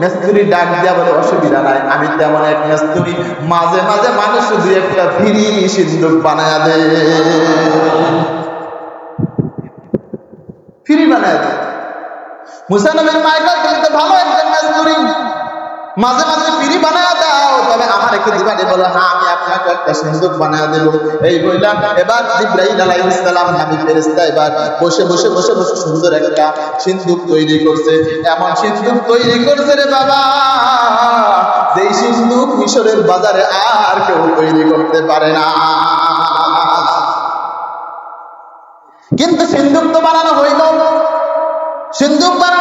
মেস্তুরি ডাক বলে, অসুবিধা নাই, আমি তেমন এক মাঝে মাঝে মানুষ দুই একটা ফিরি সিন্দুক বানায় দে ফিরি বানায় দে মুসানবীর মায়ের কিন্তু ভালো একজন মেস্তুরি। মাঝে মাঝে ফিরি বানায়া দাও, তবে আমার একটু দিবানি বলো হ্যাঁ আমি আপনাকে একটা সিন্দুক বানায়া দেব। এই বইলাম এবার জিব্রাইল আলাইহিস সালাম আমি ফেরেশতা, এবার বসে বসে বসে বসে সুন্দর একটা সিন্দুক তৈরি করছে। এমন সিন্দুক তৈরি করছে রে বাবা, যেই সিন্দুক মিশরের বাজারে আর কেউ তৈরি করতে পারে না। কিন্তু সিন্দুক তো বানানো হইল। পরে এবার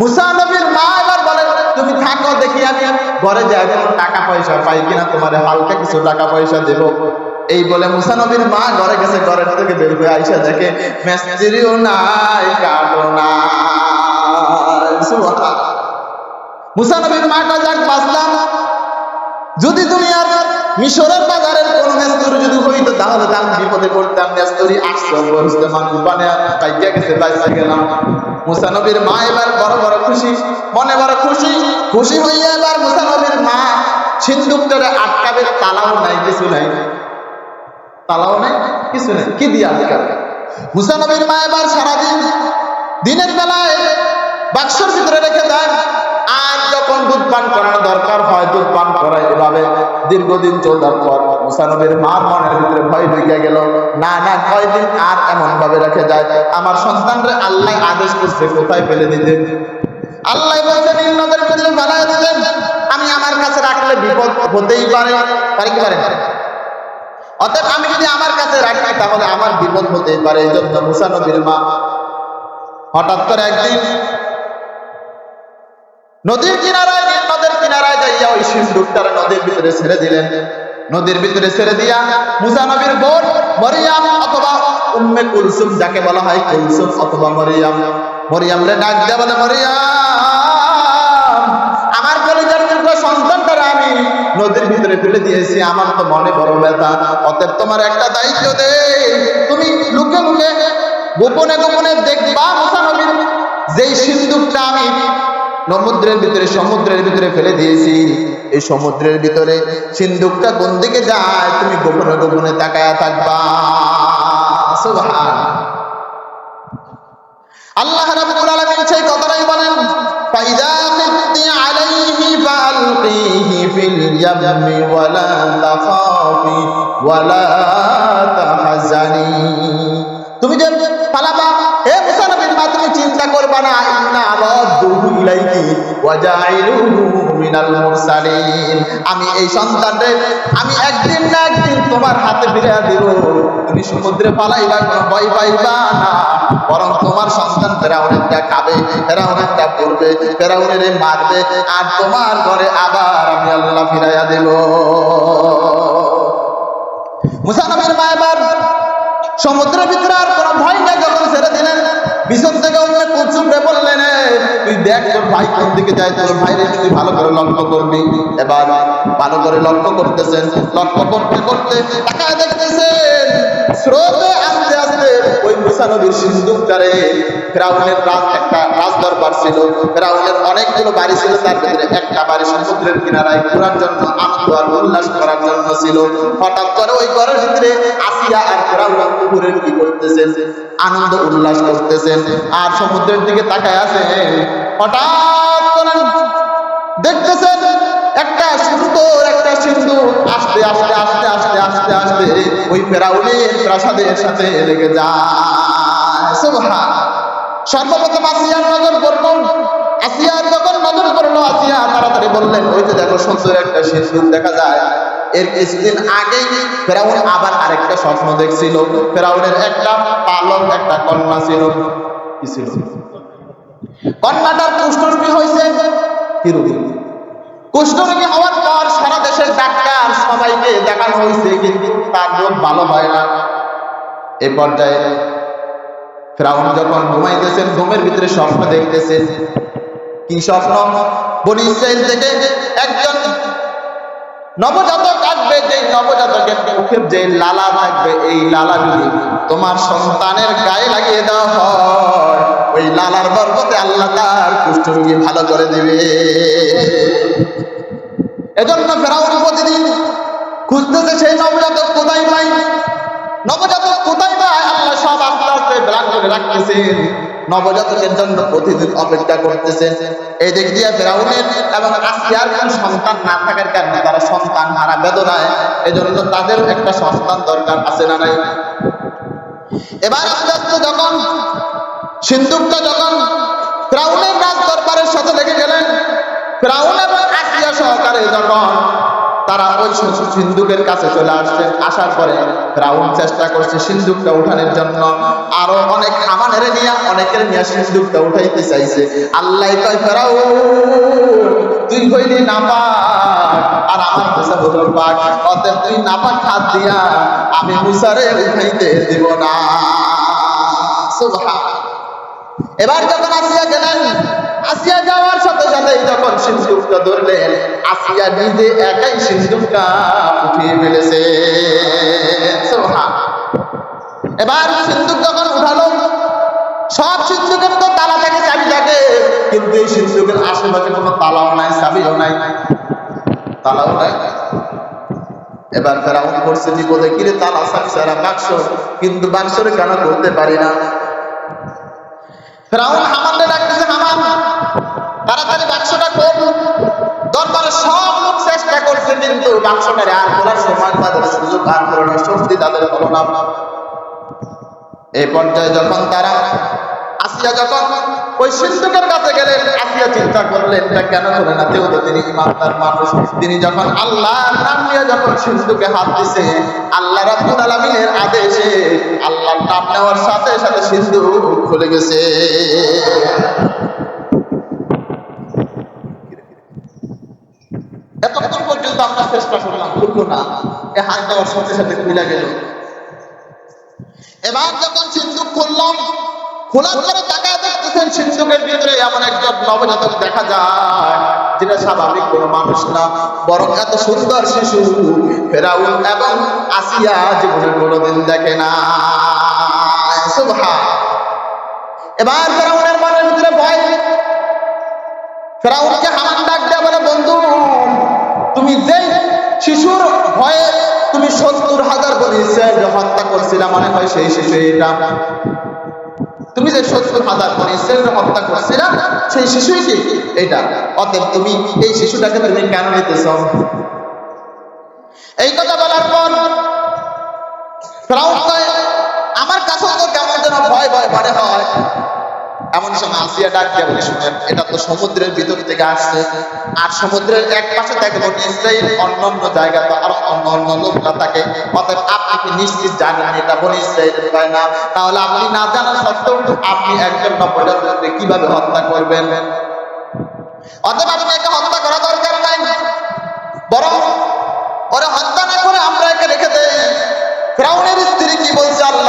মুসা নবীর মা এবার বলে তুমি থাকো, দেখি আমি যাই টাকা পয়সা পাই কিনা, তোমার হালকা কিছু টাকা পয়সা দেব। এই বলে মুসা নবীর মা ঘরে গেছে, ঘরের থেকে বের হয়ে আইসা দেখে মেসিরিও নাই কাটো নাই। সুবহানাল্লাহ। মুসা মা কয় যাক, বাঁচলাম। যদি তুমি আর মিশরের বাজারের কোন মেস্তরি যদি হইতো, তাহলে আমি বিপদে পড়তাম। মেস্তরি আটশো বরসতে মানুষ বানে পাইয়া গেছে, বাইসে গেলাম। মুসা নবীর মা এবার বড় বড় খুশি, মনে বড় খুশি। খুশি হইয়া এবার মুসা নবীর মা সিন্দুকটারে আটকাবে তালাও নাই, কিছু নাই। তালাও নাই, কিছু নাই। কি দিয়ে আটকাবে? মুসা নবীর মা এবার সারাদিন দিনের বেলায় বাক্সর ভিতরে রেখে দেয়। আর যখন দুধ পান করানো দরকার হয় দুধ পান করায় এভাবে দীর্ঘদিন চলার পর মুসানবীর মার মনের ভিতরে ভয় ঢুকে গেল। না না কয়দিন আর এমন ভাবে রেখে যায়। আমার সন্তানরে আল্লাহ আদেশ করছে, কোথায় ফেলে দিতে আল্লাহ বলছেন নদের ভিতরে বানায় দিলেন আমি আমার কাছে রাখলে বিপদ হতেই পারে। পারে কি পারে অতএব আমি যদি আমার কাছে রাখি, তাহলে আমার বিপদ হতেই পারে। এই জন্য মুসানবীর মা হঠাৎ করে একদিন নদীর কিনারায় নদের কিনারায় যাইয়া ওই সিন্দুকটারে নদীর ভিতরে ছেড়ে দিলেন। নদীর ভিতরে ছেড়ে দিয়া মুসা নবীর বোন মরিয়াম অথবা উম্মে কুলসুম যাকে বলা হয় কুলসুম অথবা মরিয়াম। মরিয়াম রে ডাক দিয়া বলে, মরিয়াম, আমার কলিজার টুকরো সন্তানটারে আমি নদীর ভিতরে ফেলে দিয়েছি। আমার তো মনে বড় ব্যথা। অতএব তোমার একটা দায়িত্ব দে। তুমি লুকে লুকে গোপনে গোপনে দেখবা মুসা নবীর যেই সিন্দুকটা আমি সমুদ্রের ভিতরে সমুদ্রের ভিতরে ফেলে দিয়েছি। এই সমুদ্রের ভিতরে সিন্ধুকটা কোন দিকে যায়? তুমি গোপনে গোপনে তাকায়া থাকবা। আল্লাহ রাব্বুল আলামিন সেই কথাটাই বলেন, ফাইদা আলাইহি ফালকিহি ফিল ইয়ামি ওয়ালা তাখাফি ওয়ালা তাহজানি। তুমি যে পালাবা চিন্তা করবা না, ইন্না রাদ্দুহু ইলাইকি ওয়া জাইলুহু মিনাল মুরসালিন। আমি এই সন্তানরে, আমি একদিন না একদিন তোমার হাতে ফিরিয়ে দেব। তুমি সমুদ্রে পালাইবা, কোনো ভয় পাইবা না। বরং তোমার সন্তান ফেরাউনেরটা খাবে ফেরাউনেরটা পড়বে, ফেরাউনের মারবে, আর তোমার ঘরে আবার আমি আল্লাহ ফিরাইয়া দেব। মুসা মা এবার সমুদ্রের ভিতরে আর কোনো ভয় নাই, যখন ছেড়ে দিলেন, পিছন থেকে দেখ তোর ভাই কোন দিকে যায় তোর ভাইরে তুই ভালো করে লক্ষ্য করবি, এবার ভালো করে লক্ষ্য করতেছেন, লক্ষ্য করতে করতে তাকায় দেখতেছেন, স্রোতে মুসা নবীর সিন্ধুকটারে ফেরাউনের রাজ একটা রাজ দরবার ছিল। ফেরাউনের অনেকগুলো বাড়ি ছিল, তার ভিতরে একটা বাড়ি সমুদ্রের কিনারায়। ঘোরার জন্য আনন্দ উল্লাস করার জন্য ছিল। হঠাৎ করে ওই ঘরের ভিতরে আসিয়া আর ফেরাউন পুকুরের কি করতেছেন? আনন্দ, উল্লাস করতেছেন। আর সমুদ্রের দিকে তাকায় আছেন হঠাৎ দেখতেছেন একটা সুন্দর একটা সিন্ধু আস্তে আস্তে আস্তে আস্তে আস্তে আস্তে ওই ফেরাউনের প্রাসাদের সাথে লেগে যায়। সর্বপ্রথম আসিয়ার নজর করল আসিয়ার যখন নজর করল আসিয়া তাড়াতাড়ি বললেন, ওই যে দেখো সুন্দর একটা সিন্ধুক দেখা যায়, এর কিছুদিন আগেই ফেরাউন আবার আরেকটা স্বপ্ন দেখছিল। ফেরাউনের একটা পালক, একটা কন্যা ছিল। কি ছিল? কন্যাটার কুষ্ঠরোগী হয়েছে। কুষ্ঠরোগী হওয়ার পর সারা দেশের ডাক্তার সবাইকে দেখানো হয়েছে, কিন্তু তার রোগ ভালো হয় না। এ পর্যায়ে ফেরাউন যখন ঘুমাইতেছেন, ঘুমের ভিতরে স্বপ্ন দেখতেছেন। কি স্বপ্ন? বনি ইসরাইল থেকে একজন নবজাতক আসবে যে নবজাতকের মুখের যে লালা থাকবে এই লালা যদি তোমার সন্তানের গায়ে লাগিয়ে দেওয়া হয়। ওই লালার বরকতে আল্লাহ তার চুরি ভালো করে দিবে। এজন্য ফেরাউন প্রতিদিন খুঁজতেছে সেই নবজাতক কোথায় পাই নবজাতক কোথায় পায় আল্লাহ সব আস্তে আস্তে প্ল্যান করে রাখতেছেন। নবজাতকের জন্য প্রতিদিন অপেক্ষা করতেছেন। এই দিক দিয়ে ফেরাউনের এবং আসিয়ার কোন সন্তান না থাকার কারণে তারা সন্তান হারা বেদনায়। এজন্য তাদের একটা সন্তান দরকার, আছে না নাই? এবার আস্তে আস্তে যখন, সিন্ধুকটা যখন ফ্রাউনের রাজ দরবারের সাথে লেগে গেলেন, ফ্রাউন এবং আসিয়া সহকারে যখন তারা ওই সিন্ধুকের কাছে চলে আসছেন আসার পরে ফ্রাউন চেষ্টা করছে সিন্ধুকটা উঠানোর জন্য। আরও অনেক খামানের নিয়ে অনেকের নিয়ে সিন্ধুকটা উঠাইতে চাইছে। আল্লাহ কয় ফেরাও তুই হইলি নাপাক, আর আমার মুসা হলো পাক। অতএব তুই নাপাক হাত দিয়া আমি মুসারে উঠাইতে দিব না। সুবহান এবার যখন আসিয়া গেলেন আসিয়া যাওয়ার সাথে সাথে যখন সিন্ধুকটা ধরলেন, আসিয়া নিজে একাই সিন্ধুকটা উঠিয়ে ফেলেছে। এবার সিন্ধুক যখন উঠালো, সব সিন্ধুকের তো তালা থাকে, চাবি থাকে, কিন্তু এই সিন্ধুকের আশেপাশে কোনো তালাও নাই, চাবিও নাই, তালাও নাই। এবার ফেরাউন করছে বিপদে কিরে তালা? চাবি সারা বাক্স। কিন্তু বাক্সরে কেন করতে পারি না? ফেরাউন হামানকে ডাকতেছে হামান তাড়াতাড়ি বাক্সটা সব লোক চেষ্টা করছে, কিন্তু আর খোলার সময় তাদের সুযোগ আর শক্তি তাদের না। এই পর্যায়ে যখন তারা আসিয়া যখন ওই কাছে গেলেন, আসিয়া চিন্তা করলেন, এটা কেন করে না? যেহেতু তিনি ইমানদার মানুষ। তিনি যখন আল্লাহ নাম নিয়ে যখন সিন্ধুকে হাত দিছে, আল্লাহ রাব্বুল আলামিনের আদেশে আল্লাহর নাম নেওয়ার সাথে সাথে সিন্ধু খুলে গেছে। এতক্ষণ পর্যন্ত আমরা চেষ্টা করলাম খুললো না। এ হাত দেওয়ার সাথে সাথে খুলে গেল। এবার যখন সিন্ধুক খুললাম, খোলার পরে তাকায় দেখতেছেন সিন্ধুকের ভিতরে এমন একজন নবজাতক দেখা যায় যেটা স্বাভাবিক কোনো মানুষ না, বরং এত সুন্দর শিশু, ফেরাউন এবং আসিয়া জীবনে কোনোদিন দেখে না। এবার ফেরাউনের মনের ভিতরে ভয়। ফেরাউনকে হামান ডাক বন্ধু তুমি যে শিশুর ভয়ে তুমি সত্তর হাজার বলি ইসরায়েলকে হত্যা করছিলা, মনে হয় সেই শিশু এটা তুমি যে সত্তর হাজার বলি ইসরায়েলকে হত্যা করছিলা, সেই শিশুই কি এটা অতএব তুমি এই শিশুটাকে তুমি কেন নিতেছ? এই কথা বলার পর আমার কাছে তো কেমন যেন ভয় ভয় মনে হয়। এমন সময় আসিয়া ডাক দিয়ে বলে, শুনেন, এটা তো সমুদ্রের ভিতর থেকে আসছে। আর সমুদ্রের এক পাশে বনি ইসরাইল অন্য অন্য জায়গা তো আরও অন্য অন্য লোকরা থাকে। অতএব আপনি কি নিশ্চিত জানেন এটা বনি ইসরাইলের হয় না? তাহলে আপনি না জানা সত্ত্বেও আপনি একজন নবজাতককে কীভাবে হত্যা করবেন? অতএব আপনি একে হত্যা করা দরকার নাই। বরং ওরে হত্যা না করে আমরা একে রেখে কি বলছে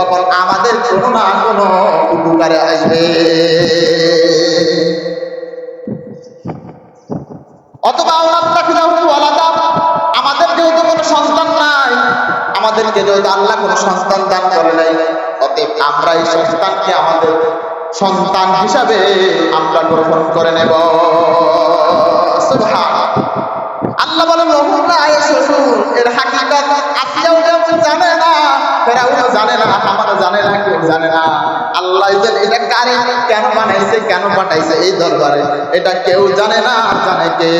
তখন আমাদের কোনো না কোনো উপকারে আসবে। অথবা আমাদের যেহেতু কোনো সন্তান নাই, আমাদেরকে যেহেতু আল্লাহ কোনো সন্তান দান করে নাই, অতএব আমরা এই সন্তানকে আমাদের সন্তান হিসাবে আমরা গ্রহণ করে নেব। আল্লাহ বলেন এর হাকিকত জানে না কেউ জানে না। আল্লাহ এটা কারে কেন বানাইছে, কেন পাঠাইছে এই দরবারে, এটা কেউ জানে না, জানে কে।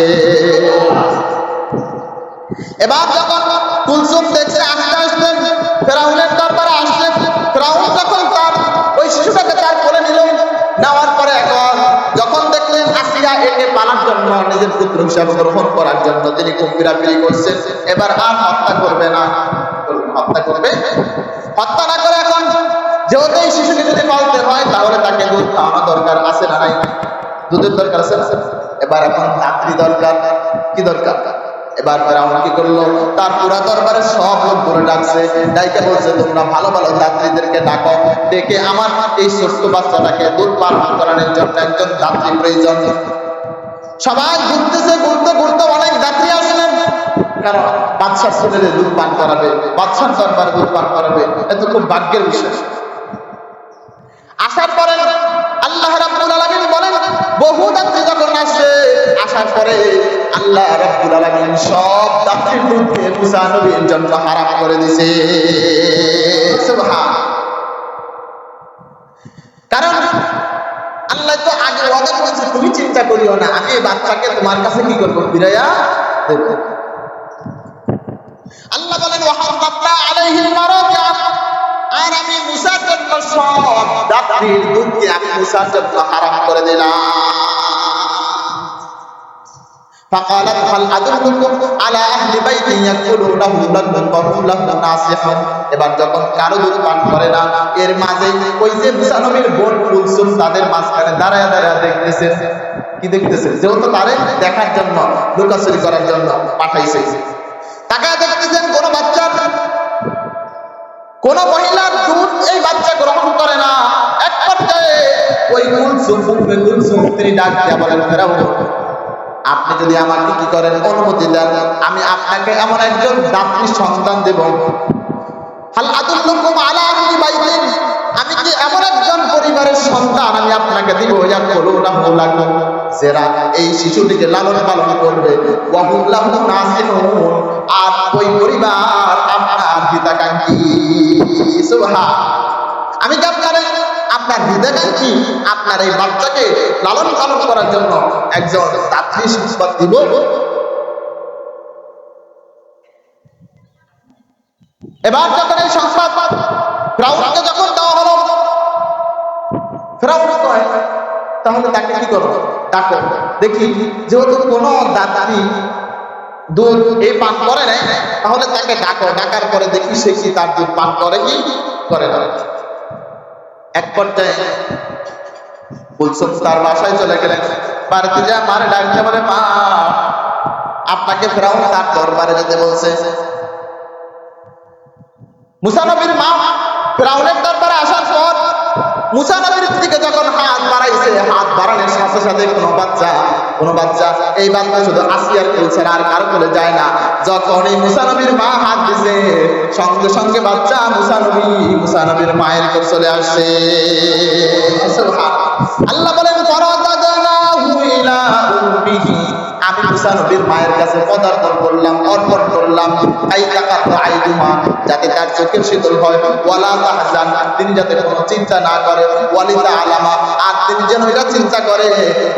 এবার যখন কুলসুম দেখছে, আস্তে আস্তে ফেরাউনের দরবারে আসছে। ফেরাউন যখন তার ওই শিশুটাকে তার কোলে নিল, নেওয়ার পরে এখন যখন দেখলেন আসিয়া একে পালার জন্য, নিজের পুত্র হিসাবে গ্রহণ করার জন্য তিনি খুব পিড়াপিড়ি করছেন। এবার আর হত্যা করবে না। হত্যা করবে? হত্যা না করে যেহেতু এই শিশুকে যদি পালতে হয়, তাহলে তাকে দুধ খাওয়ানো দরকার আছে না নাই? দুধের দরকার আছে না? এবার এখন রাত্রি দরকার। কি দরকার? এবার ফেরাউন কি করল? তার পুরা দরবারে সব লোক করে ডাকছে। ডাইকে বলছে, তোমরা ভালো ভালো যাত্রীদেরকে ডাকো। ডেকে আমার এই ছোট্ট বাচ্চাটাকে দুধ পান করানোর জন্য একজন যাত্রী প্রয়োজন। সবাই ঘুরতেছে, ঘুরতে ঘুরতে অনেক যাত্রী আসলেন। কারণ বাচ্চার ছেলেদের দুধ পান করাবে বাচ্চার দরবারে দুধ পান করাবে। এত খুব ভাগ্যের বিষয়। আসার পরে আল্লাহ রাব্বুল আলামিন বলেন, বহু যাত্রী যখন আসছে আসার পরে আল্লাহ রাব্বুল আলামিন সব যাত্রীর দুধকে মুসা নবীর জন্য হারাম করে দিয়েছে। সুবহান কারণ আল্লাহ তো আগে ওয়াদা করেছে তুমি চিন্তা করিও না আমি এই বাচ্চাকে তোমার কাছে কি করব, ফিরাইয়া দেব। আল্লাহ বলেন ওয়াহাব্বাতনা আলাইহিল মারাজিআ আর আমি মুসার জন্য সব দাত্রীর দুধকে আমি মুসার জন্য হারাম করে দিলাম فقالت هل أدلكم على أهل بيت يأكلونه لكم وهم له ناصحون এবার যখন কারো দুধ পান করে না এর মাঝে ওই যে মুসা নবীর বোন কুলসুম তাদের মাঝখানে দাঁড়ায় দাঁড়ায় দেখতেছে কি দেখতেছে যেহেতু তারে দেখার জন্য লুকাচুরি করার জন্য পাঠাইছে তাকায় দেখতেছেন কোন বাচ্চার কোন মহিলার দুধ এই বাচ্চা গ্রহণ করে না। এক পর্যায়ে ওই তিনি বলেন, ফেরাউন, আপনি যদি আমাকে কি করেন, অনুমতি দেন। আমি আপনাকে এমন একজন দাত্রী সন্তান দেব। হাল আলা আমি কি এমন একজন পরিবারের সন্তান আমি আপনাকে দিব? ইয়া লাকুম। যারা এই শিশুটিকে লালন পালন করবে ওয়া হুম লাহু আর ওই পরিবার আপনার হিতাকাঙ্ক্ষী। আমি কি আপনার আপনার হিতাকাঙ্ক্ষী আপনার এই বাচ্চাকে লালন পালন করার জন্য একজন দাত্রী সংবাদ দিব। এবার যখন এই সংবাদ যখন দেওয়া হলো, ফ্রাউন কয় তাহলে তাকে কি করব ডাকো। দেখি, যেহেতু কোনো দাত্রী দুধ এই পান করে নাই, তাহলে তাকে ডাকো। ডাকার পরে দেখি সে কি তার দুধ পান করে কি? করে না। এক পর্যায়ে কুলসুম তার বাসায় চলে গেলেন। বাড়িতে যা মারে ডাকতে বলে, মা, আপনাকে ফেরাউন তার দরবারে যেতে বলছে। মুসানবীর মা ফেরাউনের দরবারে আসার পর মুসানবীর দিকে যখন হাত বাড়াইছে, হাত বাড়ানোর সাথে সাথে কোনো বাচ্চা কোনো বাচ্চা, এই বাচ্চা শুধু আসিয়ার কুলছে আর কারও কোলে যায় না। যখন এই মুসানবীর মা হাত দিছে, সঙ্গে সঙ্গে বাচ্চা মুসানবী, মুসানবীর মায়ের কোল চলে আসে। আল্লাহ বলে আমি মুসা নবীর মায়ের কাছে পদার্পণ করলাম, অর্পণ করলাম। তাই তাকাত আইদুমা যাতে তার চোখের শীতল হয়। ওয়ালা তাহজান তিনি যাতে কোনো চিন্তা না করে। ওয়ালিদা আলামা, আর তিনি যেন এটা চিন্তা করে,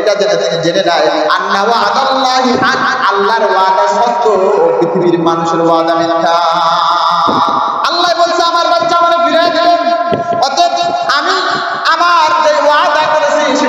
এটা যেন তিনি জেনে নেয়। আন্না ওয়াদাল্লাহি হাক আল্লাহর ওয়াদা সত্য। পৃথিবীর মানুষের ওয়াদা মিথ্যা। আল্লাহ বলছে, আমার বাচ্চা আমার ফিরে দেবেন অতএব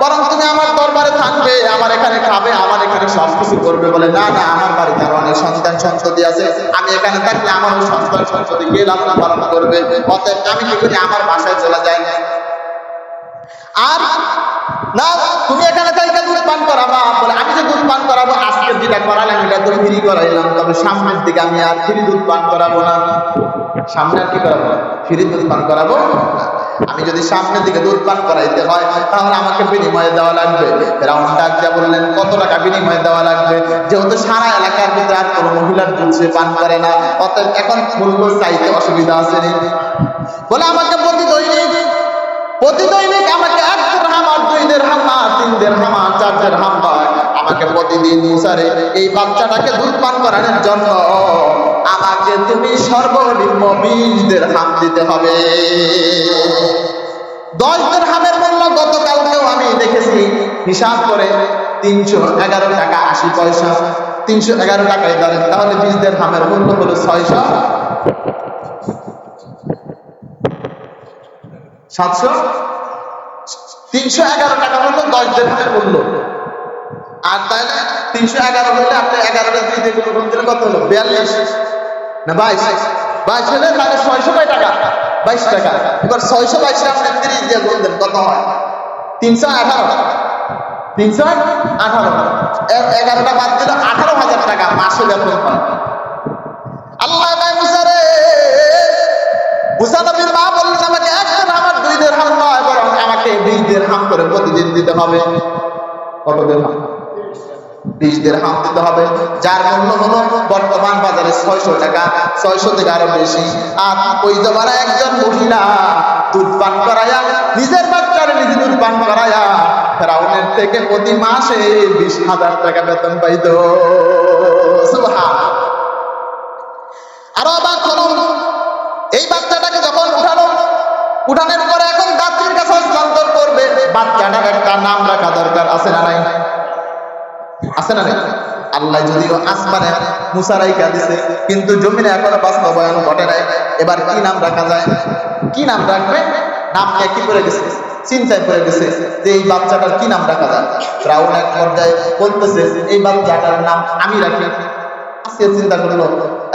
বরং তুমি আমার দরবারে থাকবে, আমার এখানে খাবে, আমার এখানে সব কিছু করবে বলে, না না, আমার বাড়িতে আরও অনেক সন্তান সন্ততি আছে, আমি এখানে থাকলে আমার ওই সন্তান সন্ততি কে লালন পালন করবে? অতএব আমি কি করি? আমার বাসায় চলে যাই। আর, না, তুমি এখানে থাকলে দুধ পান করাবা বলে, আমি যে দুধ পান করাবো, আজকে যেটা করালাম, এটা তো ফ্রি করাইলাম, তবে সামনের দিকে আমি আর ফ্রি দুধ পান করাবো না। সামনে আর কি করাবো? ফ্রি দুধ পান করাবো? না। আমি যদি সামনের দিকে দুধ পান করাইতে হয়, তাহলে আমাকে বিনিময়ে দেওয়া লাগবে। রাউন্ড ডাক দিয়া বললেন, কত টাকা বিনিময়ে দেওয়া লাগবে? যেহেতু সারা এলাকার ভিতরে আর কোনো মহিলার দুধ সে পান করে না, অতএব এখন মূল্য চাইতে অসুবিধা আছে বলে, আমাকে প্রতি দৈনিক প্রতি দৈনিক আমাকে এক দেড়হাম আর দুই দেড়হাম না তিন দেড়হাম আর চার দেড়হাম আমাকে প্রতিদিন মুসারে এই বাচ্চাটাকে দুধ পান করানোর জন্য আমাকে তুমি সর্বনিম্ন বিশ দেড়হাম দিতে হবে। দশ দেড়হামের মূল্য গতকালকেও আমি দেখেছি। হিসাব করে তিনশো এগারো টাকা আশি পয়সা, তিনশো এগারো টাকায় ধরেন। তাহলে বিশ দেড়হামের মূল্য হলো ছয়শো। সাতশো? তিনশো এগারো টাকা হলো দশ দেড়হামের মূল্য। আর তাহলে তিনশো এগারো হলে আপনি এগারোটা দিয়ে গুণ দিলে কত হলো? বিয়াল্লিশ। না, বাইশ। বাইশ হলে তাহলে ছয়শো কয় টাকা? বাইশ টাকা। এবার ছয়শো বাইশ আপনি তিরিশ দিয়ে কত হয়? তিনশো আঠারো। তিনশো আঠারো। এগারোটা বাদ দিলে আঠারো হাজার টাকা মাসে বেতন আল্লাহ মুসারে মুসা মা বললেন, আমাকে একজন আমার দুই দের হাম নয়, বরং আমাকে বিশ দের হাম করে প্রতিদিন দিতে হবে। কত দের হাম বিশ হাম দিতে হবে। যার মূল্য হলো বর্তমান বাজারে ছয়শো টাকা, ছয়শো থেকে আরও বেশি। আর ওই জমানা একজন মহিলা দুধ পান করায়া নিজের বাচ্চারে নিজে দুধ পান করায়া ফেরাউনের থেকে প্রতি মাসে বিশ হাজার টাকা বেতন পাইতো। আরও অবাক হলো এই বাচ্চাটাকে যখন উঠানো, উঠানোর পরে এখন দাত্রীর কাছে হস্তান্তর করবে। বাচ্চাটার একটা নাম রাখা দরকার, আছে না নাই? আছে না আল্লাহ যদিও আসমানে দিছে, কিন্তু জমিনে এখনও বাস্তবায়ন ঘটে নাই। এবার কি নাম রাখা যায়? কি নাম রাখবে? করে চিন্তায় যে এই বাচ্চাটার কি নাম রাখা যায়? রাউন এক পর্যায়ে বলতেছে, এই বাচ্চাটার নাম আমি রাখি। আসিয়া চিন্তা করল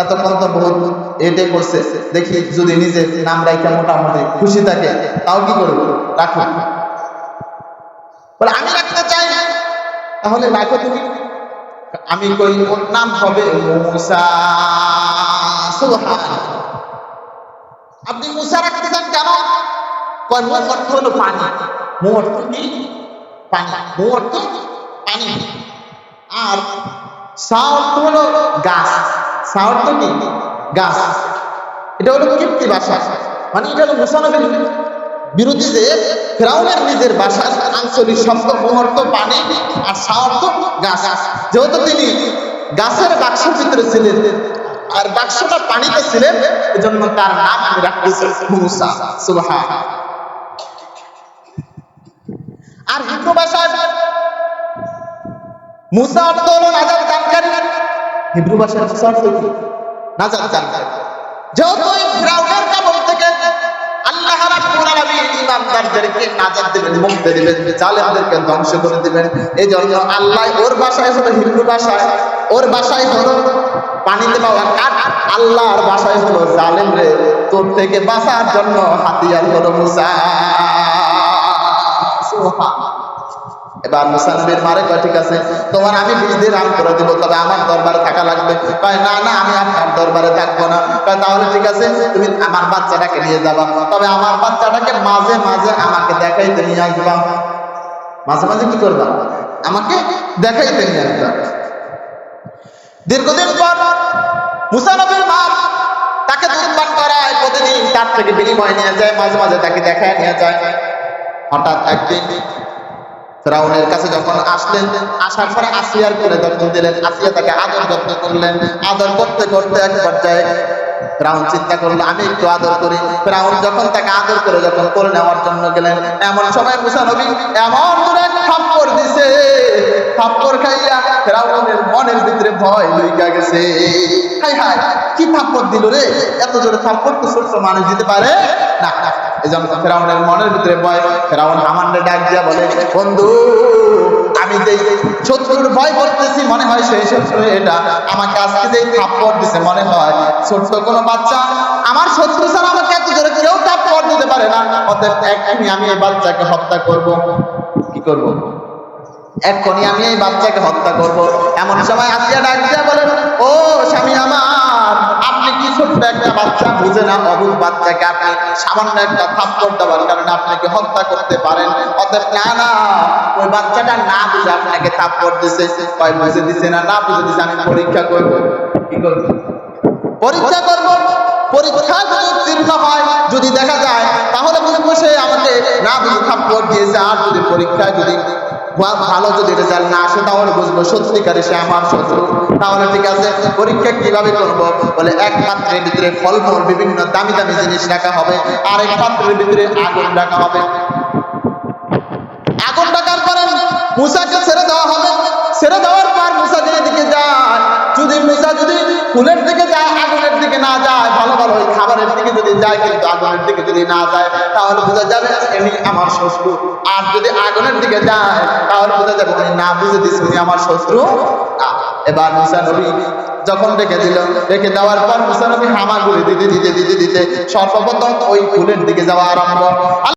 এতক্ষণ তো বহুত এটাই করছে। দেখি যদি নিজে নাম রাখা মোটামুটি খুশি থাকে, তাও কি করব? রাখো। আমি না তাহলে রাখো তুমি। আমি কই ওর নাম হবে মুসা। আপনি মুসা রাখতে চান কেন? কয় মু অর্থ হলো পানি। মু অর্থ কি? পানি। মু অর্থ পানি। আর সা অর্থ হলো গাছ। সা অর্থ কি? গাছ। এটা হলো কীর্তি ভাষা মানে এটা হলো মুসানবের বিরোধী ফেরাউনের নিজের ভাষার আঞ্চলিক শব্দ, মুহূর্ত, পানি আর সা গাছ। যেহেতু তিনি গাছের বাক্সের ভিতরে ছিলেন আর বাক্সটা পানিতে ছিলেন, এজন্য তার নাম আমি রাখতেছি মুসা। সুবহান। আর হিব্রু ভাষায় মুসা অর্থ হলো নাজাত জানকারী। হিব্রু ভাষার মুসা অর্থ কি? নাজাত জানকারী। যেহেতু ফিরাউনের কবল থেকে আল্লাহ রাব্বুল ইমানদারদেরকে নাজাত দিবেন, মুক্তি দিবেন, জালেমদেরকে ধ্বংস করে দিবেন। এই জন্য আল্লাহ ওর বাসায় হলো হিন্দু বাসায়, ওর বাসায় হলো পানিতে পাওয়া কাঠ। আল্লাহর বাসায় হলো জালেম রে, তোর থেকে বাঁচার জন্য হাতিয়ার হলো মুসা। এবার মুসা মারে কয়, ঠিক আছে, তোমার আমি বিশ দিন রান করে দিব, তবে আমার দরবারে থাকা লাগবে। কয়, না না, আমি আপনার দরবারে থাকব না। কয়, তাহলে ঠিক আছে, তুমি আমার বাচ্চাটাকে নিয়ে যাবা। তবে আমার বাচ্চাটাকে মাঝে মাঝে আমাকে দেখাইতে নিয়ে আসবা। মাঝে মাঝে কি করবা? আমাকে দেখাইতে নিয়ে আসবা। দীর্ঘদিন পর মুসা নবীর মা তাকে দুধ পান করায়, প্রতিদিন তার থেকে বিনিময় নিয়ে যায়, মাঝে মাঝে তাকে দেখায় নিয়ে যায়। হঠাৎ একদিন ফেরাউনের কাছে যখন আসলেন, আসার পরে আসিয়ার করে যত্ন দিলেন, আসিয়া তাকে আদর যত্ন করলেন। আদর করতে করতে এক পর্যায়ে রাউন চিন্তা করল, আমি একটু আদর করি। রাউন যখন তাকে আদর করে যখন করে নেওয়ার জন্য গেলেন, এমন সময় মুসা নবী এমন দূরে থাপ্পড় দিছে। থাপ্পড় খাইয়া ফেরাউনের মনের ভিতরে ভয় লইকা গেছে। হাই হাই, কি থাপ্পর দিল রে? এত জোরে থাপ্পড় তো ছোট্ট মানুষ দিতে পারে? না না, এই জন্য ফেরাউনের মনের ভিতরে ভয়। ফেরাউন হামানরে ডাক দিয়া বলে, বন্ধু, আমি যেই শত্রুর ভয় করতেছি, মনে হয় সেই শত্রু এটা। আমাকে আজকে যেই থাপ্পড় দিছে, মনে হয় ছোট্ট কোনো বাচ্চা। আমার শত্রু ছাড়া আমাকে এত জোরে কেউ থাপ্পড় দিতে পারে না। অতএব এখনই আমি এই বাচ্চাকে হত্যা করব। কি করব? এক্ষুনি আমি এই বাচ্চাকে হত্যা করব। এমন সময় আসিয়া ডাক দিয়া বলেন ও স্বামী আমার, আপনি কি ছোট্ট একটা বাচ্চা? বুঝে না অবুধ বাচ্চাকে আপনি সামান্য একটা থাপ্পড় দেওয়ার কারণে আপনাকে হত্যা করতে পারেন? অতএব না না, ওই বাচ্চাটা না বুঝে আপনাকে থাপ্পড় দিছে। কয়, বুঝে দিছে না? না বুঝে দিছে, আমি পরীক্ষা করব। কি করব? পরীক্ষা করব। পরীক্ষা যদি উত্তীর্ণ হয়, যদি দেখা যায়, তাহলে বুঝব সে আমাকে না বুঝে থাপ্পড় দিয়েছে, আর যদি পরীক্ষায় যদি ভালো যদি রেজাল্ট না আসে, তাহলে বুঝব সত্যিকারে সে আমার শত্রু। তাহলে ঠিক আছে, পরীক্ষা কীভাবে করব? বলে এক পাত্রের ভিতরে ফলমূল, বিভিন্ন দামি দামি জিনিস রাখা হবে আর এক পাত্রের ভিতরে আগুন রাখা হবে। আগুন রাখার পরে মুসাকে ছেড়ে দেওয়া হবে। ছেড়ে দেওয়ার পর মুসা যেদিকে যায়, যদি মুসা যদি ফুলের দিকে যায়, আগুনের দিকে না যায়, ভালো ভালো ওই খাবারের দিকে যদি যায় কিন্তু আগুনের দিকে যদি না যায় তাহলে বোঝা যাবে এমনি আমার শ্বশুর। আর যদি আগুনের দিকে যায় তাহলে বোঝা যাবে উনি না বুঝে দিচ্ছে উনি আমার শ্বশুর। এবার মুসা নবী যখন রেখে দিল রেখে দেওয়ার পর মুসা নবী হামাগুড়ি দিতে দিতে দিতে দিতে সর্বপ্রথম ওই ফুলের দিকে যাওয়া আরম্ভ।